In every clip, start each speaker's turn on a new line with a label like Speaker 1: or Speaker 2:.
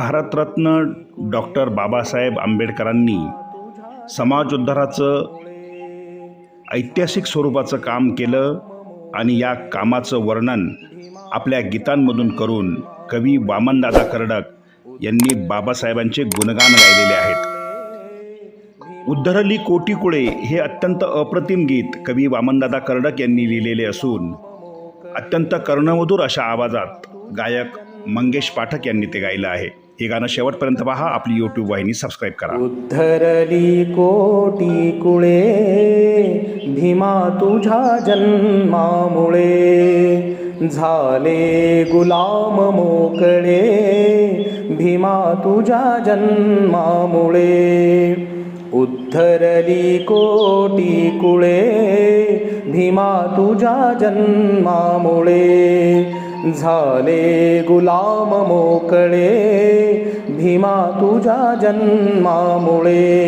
Speaker 1: Bharat Ratna doctor Babasaheb आंबेडकरांनी समाजोद्धाराचं ऐतिहासिक स्वरूपाचं काम केलं आणि या कामाचं वर्णन आपल्या गीतांमधून करून कवी वामनदादा कर्डक यांनी बाबासाहेबांचे गुणगान गायलेले आहेत. उद्धरली कोटी कुळे हे अत्यंत अप्रतिम गीत कवी वामनदादा कर्डक यांनी लिहिलेले असून अत्यंत कर्णमधूर अशा आवाजात गायक मंगेश पाठक यांनी ते गायलं आहे. हे गाणं शेवटपर्यंत पहा. आपली यूट्यूब वाहिनी सबस्क्राईब करा.
Speaker 2: उद्धरली कोटी कुळे भीमा तुझ्या जन्मामुळे. झाले गुलाम मोकळे भीमा तुझ्या जन्मामुळे. उद्धरली कोटी कुळे भीमा तुझ्या जन्मामुळे. झाले गुलाम मोकळे भीमा तुझ्या जन्मामुळे.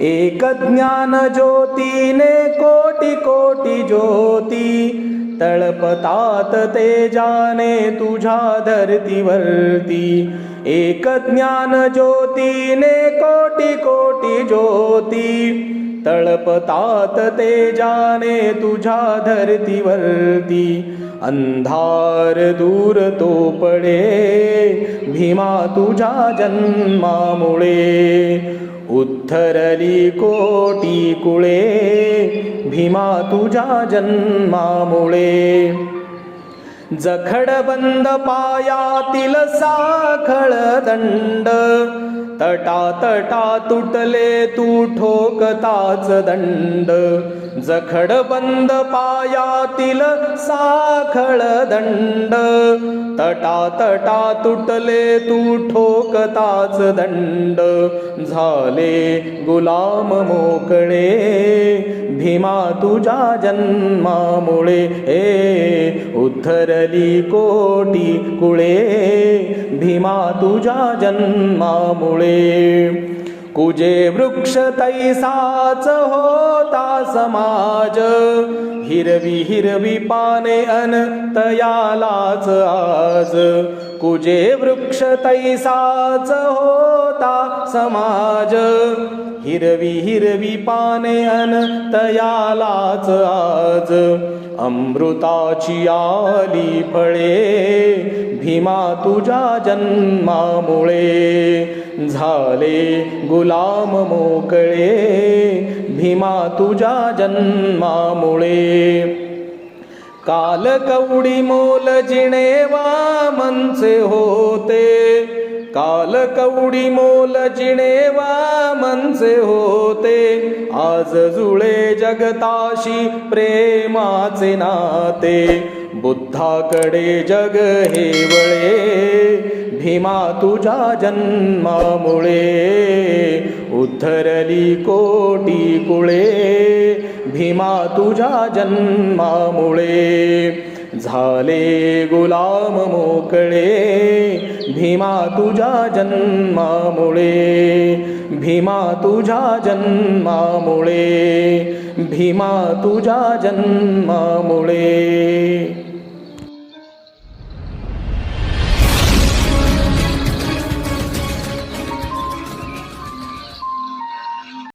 Speaker 2: एक ज्ञान ज्योतीने कोटी कोटी ज्योती तळपतात ते जाने तुझ्या धरतीवरती. एक ज्ञान ज्योतीने कोटी कोटी ज्योती तळपतात तेजाने तुझ्या धरतीवरती. अंधार दूर तो पडे भीमा तुझ्या जन्मामुळे. उद्धरली कोटी कुळे भीमा तुझ्या जन्मामुळे. जखडबंद पायातील साखळ दंड. तटा तटा तुटले तू ठोकताच दंड. जखड बंद पायातील साखळ दंड. तटा तटा तुटले तू ठोकताच दंड. झाले गुलाम मोकळे भीमा तुझ्या जन्मामुळे. ए उद्धरली कोटी कुळे भीमा तुझ्या जन्मामुळे. कुजे वृक्ष तैसाच होता समाज हिरवी हिरवी पाने अन तयालाच आज. कुजे वृक्ष तैसाच होता समाज हिरवी हिरवी पाने अन तयालाच आज. अमृताची आली फळे भीमा तुझ्या जन्मामुळे. झाले गुलाम मोकळे भीमा तुझ्या जन्मामुळे. काल कवडी मोल जिणेवा मनसे होते काल कवडी मोल जिणेवा मनसे होते. आज जुळे जगताशी प्रेमाचे नाते. बुद्धाकडे जग हे वळे. भीमा तुझ्या जन्मामुळे. उद्धरली कोटी कुळे. भीमा तुझ्या जन्मामुळे. झाले गुलाम मोकळे भीमा तुझ्या जन्मामुळे भीमा तुझ्या जन्मामुळे भीमा तुझ्या जन्मामुळे.